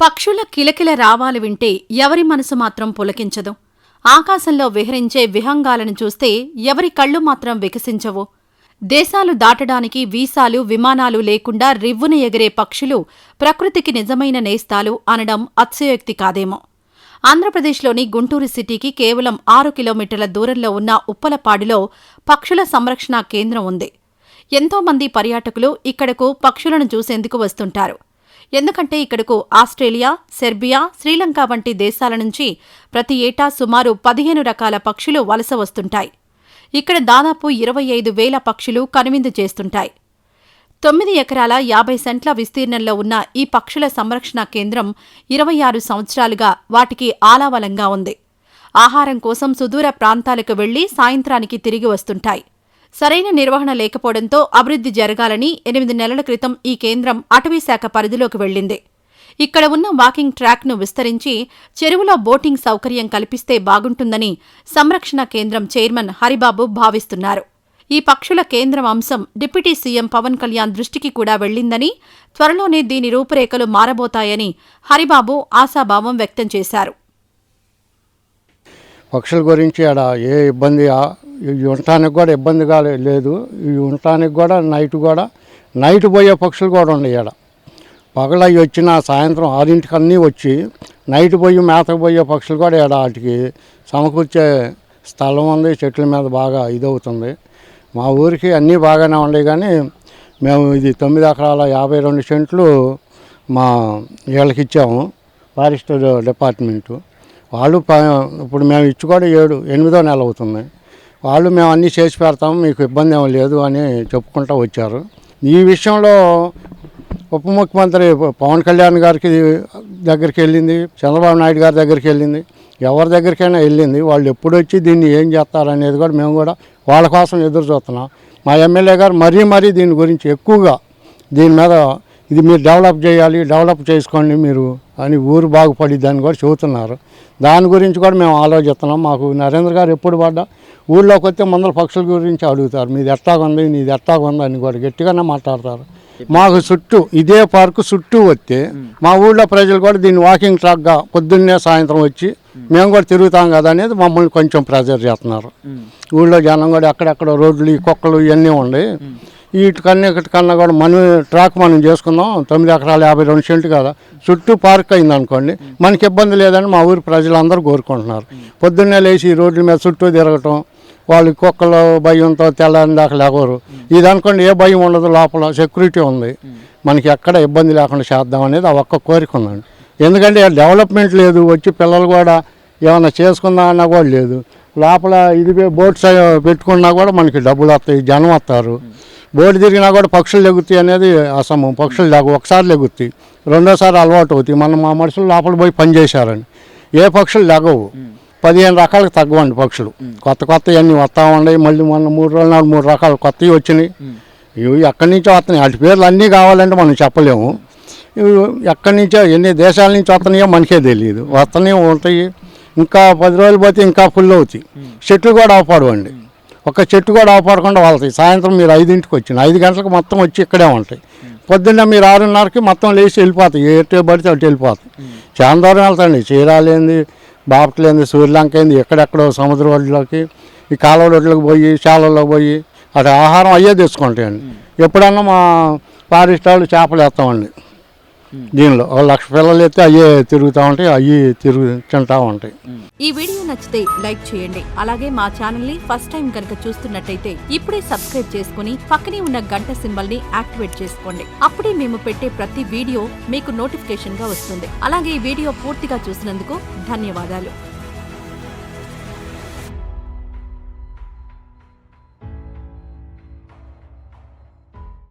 పక్షుల కిలకిల రావాలు వింటే ఎవరి మనసు మాత్రం పులకించదు. ఆకాశంలో విహరించే విహంగాలను చూస్తే ఎవరి కళ్ళు మాత్రం వికసించవు. దేశాలు దాటడానికి వీసాలు విమానాలు లేకుండా రివ్వున ఎగిరే పక్షులు ప్రకృతికి నిజమైన నేస్తాలు అనడం అత్యయోక్తి కాదేమో. ఆంధ్రప్రదేశ్లోని గుంటూరు సిటీకి కేవలం ఆరు కిలోమీటర్ల దూరంలో ఉన్న ఉప్పలపాడులో పక్షుల సంరక్షణ కేంద్రం ఉంది. ఎంతో మంది పర్యాటకులు ఇక్కడకు పక్షులను చూసేందుకు వస్తుంటారు. ఎందుకంటే ఇక్కడకు ఆస్ట్రేలియా సెర్బియా శ్రీలంక వంటి దేశాల నుంచి ప్రతి ఏటా సుమారు పదిహేను రకాల పక్షులు వలస వస్తుంటాయి. ఇక్కడ దాదాపు ఇరవై ఐదు వేల పక్షులు కనువిందు చేస్తుంటాయి. తొమ్మిది ఎకరాల యాభై సెంట్ల విస్తీర్ణంలో ఉన్న ఈ పక్షుల సంరక్షణ కేంద్రం ఇరవై ఆరు సంవత్సరాలుగా వాటికి ఆలావలంగా ఉంది. ఆహారం కోసం సుదూర ప్రాంతాలకు వెళ్ళి సాయంత్రానికి తిరిగి వస్తుంటాయి. సరైన నిర్వహణ లేకపోవడంతో అభివృద్ధి జరగాలని ఎనిమిది నెలల క్రితం ఈ కేంద్రం అటవీశాఖ పరిధిలోకి వెళ్ళింది ఇక్కడ ఉన్న వాకింగ్ ట్రాక్ను విస్తరించి చెరువులో బోటింగ్ సౌకర్యం కల్పిస్తే బాగుంటుందని సంరక్షణ కేంద్రం చైర్మన్ హరిబాబు భావిస్తున్నారు. ఈ పక్షుల కేంద్రం అంశం డిప్యూటీ సీఎం పవన్ కళ్యాణ్ దృష్టికి కూడా వెళ్ళిందని త్వరలోనే దీని రూపురేఖలు మారబోతాయని హరిబాబు ఆశాభావం వ్యక్తం చేశారు. పక్షుల గురించి ఆడ ఏ ఇబ్బంది ఇవి ఉండటానికి కూడా ఇబ్బందిగా లేదు. ఇవి ఉండటానికి కూడా నైట్ కూడా నైట్ పోయే పక్షులు కూడా ఉన్నాయి ఇక్కడ పగల అవి వచ్చిన సాయంత్రం ఆరింటికి అన్నీ వచ్చి నైట్ పోయి మేతకు పోయే పక్షులు కూడా ఇక్కడ వాటికి సమకూర్చే స్థలం ఉంది చెట్ల మీద బాగా ఇదవుతుంది. మా ఊరికి అన్నీ బాగానే ఉన్నాయి కానీ మేము ఇది తొమ్మిది ఎకరాల యాభై రెండు సెంట్లు మా వీళ్ళకి ఇచ్చాము ఫారెస్ట్ డిపార్ట్మెంటు. వాళ్ళు ఇప్పుడు మేము ఇచ్చి కూడా ఏడు ఎనిమిదో నెల అవుతుంది. వాళ్ళు మేము అన్నీ చేసి పెడతాము మీకు ఇబ్బంది ఏమీ లేదు అని చెప్పుకుంటూ వచ్చారు. ఈ విషయంలో ఉప ముఖ్యమంత్రి పవన్ కళ్యాణ్ గారికి దగ్గరికి వెళ్ళింది చంద్రబాబు నాయుడు గారి దగ్గరికి వెళ్ళింది. ఎవరి దగ్గరికైనా వెళ్ళింది. వాళ్ళు ఎప్పుడు వచ్చి దీన్ని ఏం చేస్తారనేది కూడా మేము కూడా వాళ్ళ కోసం ఎదురు చూస్తున్నాం. మా ఎమ్మెల్యే గారు మరీ మరీ దీని గురించి ఎక్కువగా దీని మీద ఇది మీరు డెవలప్ చేయాలి డెవలప్ చేసుకోండి మీరు అని ఊరు బాగుపడిద్ది అని కూడా చెబుతున్నారు దాని గురించి కూడా మేము ఆలోచిస్తున్నాం. మాకు నరేంద్ర గారు ఎప్పుడు పడ్డా ఊళ్ళోకి వస్తే ముందర పక్షుల గురించి అడుగుతారు. మీది ఎట్టాగుంది నీది ఎట్టాగుంది అని కూడా గట్టిగానే మాట్లాడతారు. మాకు చుట్టూ ఇదే పార్కు చుట్టూ వస్తే మా ఊళ్ళో ప్రజలు కూడా దీన్ని వాకింగ్ ట్రాక్గా పొద్దున్నే సాయంత్రం వచ్చి మేము. కూడా తిరుగుతాం కదా అనేది మమ్మల్ని కొంచెం ప్రెజర్ చేస్తున్నారు. ఊళ్ళో జనం కూడా ఎక్కడెక్కడ రోడ్లు ఈ కుక్కలు ఇవన్నీ ఉన్నాయి. వీటికన్నా ఇటుకన్నా కూడా మనం ట్రాక్ మనం చేసుకుందాం. తొమ్మిది ఎకరాలు యాభై రెండు సెంట్లు కదా. చుట్టూ పార్క్ అయింది అనుకోండి. మనకి ఇబ్బంది లేదని మా ఊరి ప్రజలందరూ కోరుకుంటున్నారు. పొద్దున్నే లేచి ఈ రోడ్ల మీద చుట్టూ తిరగటం వాళ్ళు కుక్కలు భయంతో తెల్లని దాకా లేకరు ఇది అనుకోండి ఏ భయం ఉండదు లోపల సెక్యూరిటీ ఉంది. మనకి ఎక్కడ ఇబ్బంది లేకుండా చేద్దాం అనేది ఆ ఒక్క కోరిక ఉందండి. ఎందుకంటే డెవలప్మెంట్ లేదు వచ్చి పిల్లలు కూడా ఏమైనా చేసుకుందాం అన్నా కూడా లేదు. లోపల ఇది బోట్స్ పెట్టుకున్నా కూడా మనకి డబ్బులు వస్తాయి జనం వస్తారు. బోటు తిరిగినా కూడా పక్షులు లెగుతాయి అనేది అసమం పక్షులు లేవు ఒకసారి లెగుతాయి రెండోసారి అలవాటు అవుతాయి. మనం మా మనుషులు లోపల పోయి పని చేశారని ఏ పక్షులు లెగవు. పదిహేను రకాలకు తగ్గవండి పక్షులు. కొత్త కొత్త అన్నీ వస్తూ ఉన్నాయి. మళ్ళీ మొన్న మూడు రోజులు నాలుగు మూడు రకాలు కొత్తవి వచ్చినాయి. ఇవి ఎక్కడి నుంచో వస్తున్నాయి. వాటి పేర్లు అన్నీ కావాలంటే మనం చెప్పలేము. ఇవి ఎక్కడి నుంచో ఎన్ని దేశాల నుంచి వస్తున్నాయో మనకే తెలియదు. వస్తున్నాయి ఉంటాయి. ఇంకా పది రోజులు పోతే ఇంకా ఫుల్ అవుతాయి. చెట్లు కూడా అవపడవండి. ఒక చెట్టు కూడా అవపడకుండా వాళ్ళతాయి సాయంత్రం మీరు ఐదింటికి వచ్చిన ఐదు గంటలకు మొత్తం వచ్చి ఇక్కడే ఉంటాయి. పొద్దున్న మీరు ఆరున్నరకి మొత్తం లేచి వెళ్ళిపోతాయి. ఎటు పడితే అటు వెళ్ళిపోతాయి. చాలా దూరం వెళ్తాయండి చీరాలేంది బాపట్లేంది సూర్యలంక ఏంది ఎక్కడెక్కడో సముద్ర ఒడ్లోకి ఈ కాలువ ఒడ్లోకి పోయి చాలల్లో పోయి అటు ఆహారం అయ్యే తెచ్చుకుంటాయండి. ఎప్పుడన్నా మా ఫారెస్ట్ వాళ్ళు చేపలు వేస్తామండి. దీనిలో. లక్ష పిల్లలు అయితే అయ్యే తిరుగుతూ ఉంటాయి అయ్యి తిరుగు తింటూ ఉంటాయి. ఈ వీడియో నచ్చితే లైక్ చేయండి. అలాగే మా ఛానల్ని ఫస్ట్ టైం కనుక చూస్తున్నట్టయితే ఇప్పుడే సబ్స్క్రైబ్ చేసుకుని పక్కనే ఉన్న గంట సింబల్ని యాక్టివేట్ చేసుకోండి. అప్పుడే మేము పెట్టే ప్రతి వీడియో మీకు నోటిఫికేషన్గా వస్తుంది. అలాగే ఈ వీడియో పూర్తిగా చూసినందుకు ధన్యవాదాలు.